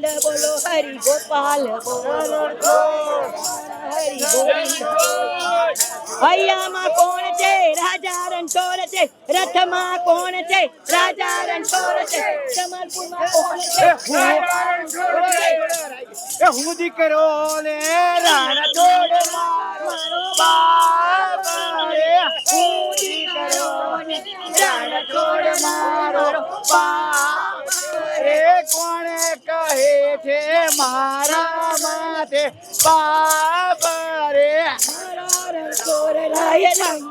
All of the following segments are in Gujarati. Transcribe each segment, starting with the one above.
ગોવિંદ બોલો, હરિ ગોપાલ, બોલો હરિ ગોવિંદ હૈયામાં કોણ છે? રાજા રણછોડ છે. રથમાં કોણ છે? રાજા રણછોડ છે. સમરપુરમાં કોણ છે? હું? દીકરો ને રણછોડ મારો બાપ હું દીકરો ને રણછોડ મારો બાપ છે મારા માટે બાપ રે. મારા રણછોડ રાય રંગ.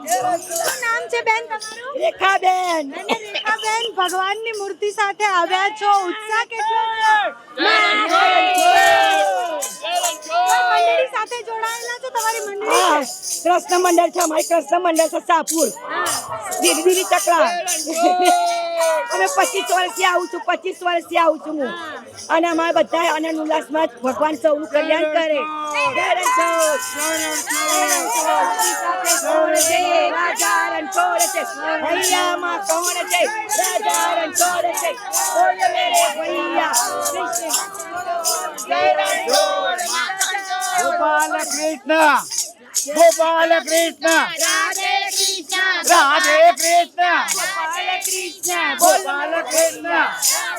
શું નામ છે બેન તમારું? રેખાબેન. અને રેખાબેન ભગવાનની મૂર્તિ સાથે આવ્યા છો. ઉત્સાહ કેટલો મંડળી સાથે જોડાયેલા છો? તમારી મંડળી કૃષ્ણ મંડળ છે અમારી કૃષ્ણ મંડળ છે સાપુર. દીદી દીદી ચકલા. અમે પચીસ વર્ષથી આવું છું પચીસ વર્ષથી આવું છું હું. અને અમારા બધા આનંદ ઉલ્લાસમાં ભગવાન સૌનું કલ્યાણ કરે. ગોપાલ કૃષ્ણ. ગોપાલ કૃષ્ણ. રાધે કૃષ્ણ. રાધે કૃષ્ણ. ગોપાલ કૃષ્ણ. ગોપાલ કૃષ્ણ.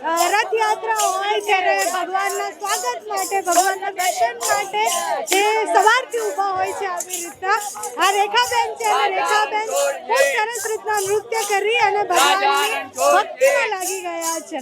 રથયાત્રા હોય ત્યારે ભગવાનના સ્વાગત માટે, ભગવાનના દર્શન માટે જે સવારથી ઊભા હોય છે આવી રીતના. આ રેખાબેન છે, અને રેખાબેન ખૂબ સરસ રીતના નૃત્ય કરી અને ભગવાનની ભક્તિમાં લાગી ગયા છે.